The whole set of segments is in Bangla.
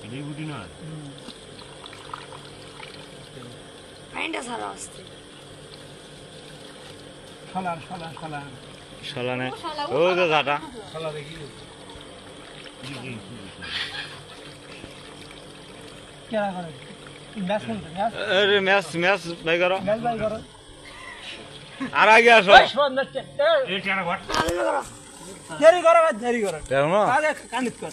বাসরাই নেই ফাইনটা সারা আসছে শালার শালার শালার শালানে ও তো ঘাটা শালা। দেখি কেরা করে? ম্যাচ খেলতে ম্যাচ? আরে ম্যাচ ম্যাচ বাই করো। ম্যাচ বাই করো। আর আগে আসো। ওই শোন না দেরি করো ভাই দেরি করো। কেমন আগে কানিত কর।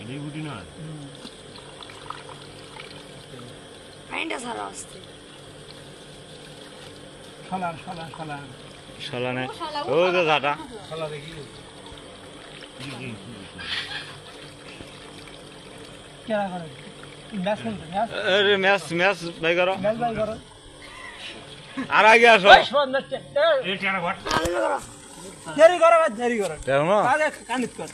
বাসরাই নেই ফাইনটা সারা আসছে। শালার শালার শালার। শালানে ও তো ঘাটা শালা। দেখি। কেরা করে? Match match? আরে ম্যাচ ম্যাচ বাই করো। ম্যাচ বাই করো। আর আগে আসো। ওই শোন না দেরি করো। দেরি করো আগে কানিত কর।